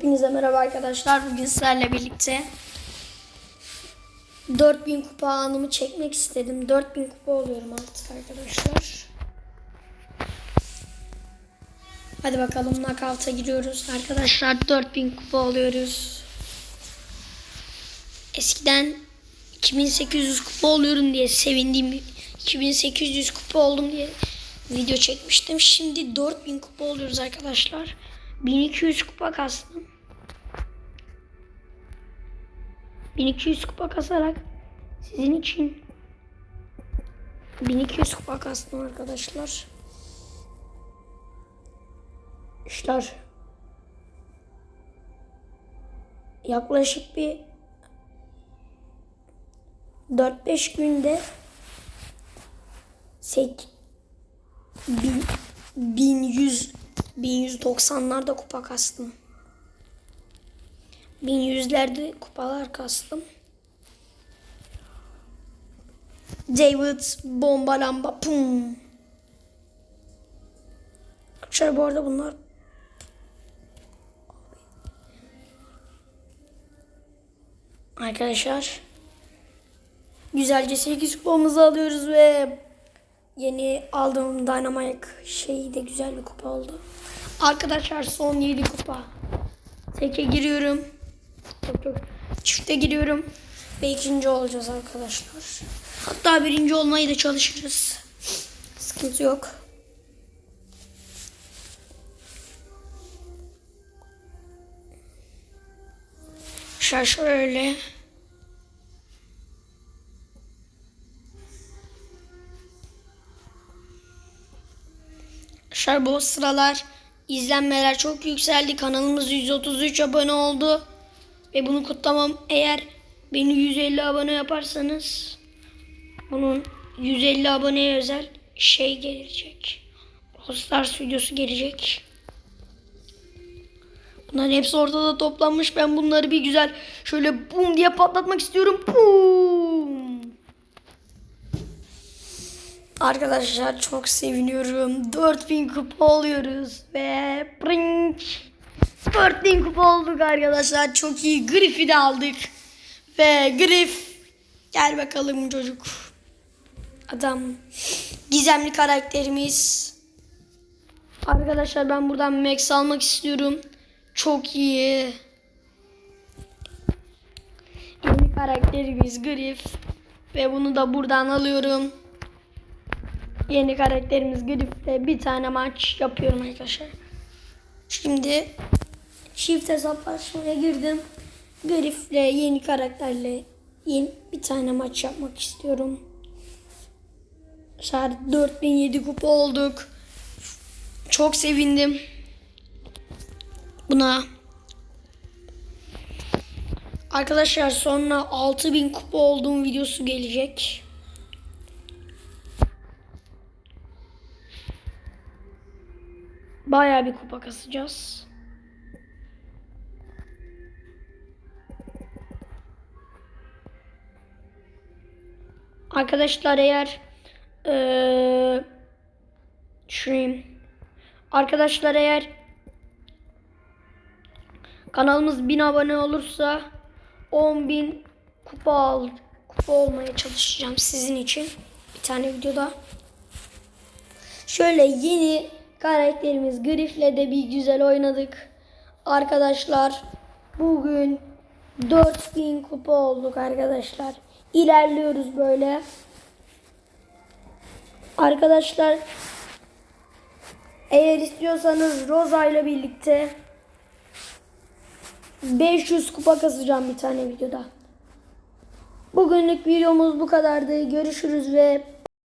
Hepinize merhaba arkadaşlar. Bugün sizlerle birlikte 4000 kupa anımı çekmek istedim. 4000 kupa oluyorum artık arkadaşlar. Hadi bakalım knockout'a giriyoruz. Arkadaşlar 4000 kupa oluyoruz. Eskiden 2800 kupa oluyorum diye sevindiğim 2800 kupa oldum diye video çekmiştim. Şimdi 4000 kupa oluyoruz arkadaşlar. 1200 kupa kastım. 1200 kupa kasarak sizin için 1200 kupa kastım arkadaşlar. İşler yaklaşık bir 4-5 günde 8 bin, 1100 1190'larda kupa kastım. 1100'lerde kupalar kastım. David bomba lamba pum. Arkadaşlar bu arada bunlar Arkadaşlar güzelce 8 kupamızı alıyoruz ve Yeni aldığım Dynamite şeyi de güzel bir kupa oldu. Arkadaşlar son 7 kupa. Teke giriyorum. Çok çok. Çifte giriyorum. Ve ikinci olacağız arkadaşlar. Hatta birinci olmayı da çalışırız. Sıkıntı yok. Şöyle şöyle. Arkadaşlar bu sıralar izlenmeler çok yükseldi. Kanalımız 133 abone oldu. Ve bunu kutlamam eğer beni 150 abone yaparsanız bunun 150 aboneye özel şey gelecek. Brawl Stars videosu gelecek. Bunların hepsi ortada toplanmış. Ben bunları bir güzel şöyle bum diye patlatmak istiyorum. Bum. Arkadaşlar çok seviniyorum. 4000 kupa oluyoruz ve pring 4000 kupa olduk arkadaşlar. Çok iyi. Griff'i de aldık. Ve Griff gel bakalım çocuk. Adam gizemli karakterimiz. Arkadaşlar ben buradan Max almak istiyorum. Çok iyi. Yeni karakterimiz Griff. Ve bunu da buradan alıyorum. Yeni karakterimiz Griff'le bir tane maç yapıyorum arkadaşlar. Şimdi çift hesaplaşmaya girdim. Griff'le yeni karakterle yeni bir tane maç yapmak istiyorum. Şahit 4007 kupa olduk. Çok sevindim. Buna Arkadaşlar sonra 6000 kupa olduğum videosu gelecek. Bayağı bir kupa kasacağız. Arkadaşlar eğer ee, düşüneyim. Arkadaşlar eğer kanalımız 1000 abone olursa 10.000 kupa al kupa olmaya çalışacağım sizin için bir tane videoda. Şöyle yeni Karakterimiz Griff'le de bir güzel oynadık. Arkadaşlar bugün 4000 kupa olduk arkadaşlar. İlerliyoruz böyle. Arkadaşlar eğer istiyorsanız Rosa ile birlikte 500 kupa kasacağım bir tane videoda. Bugünlük videomuz bu kadardı. Görüşürüz ve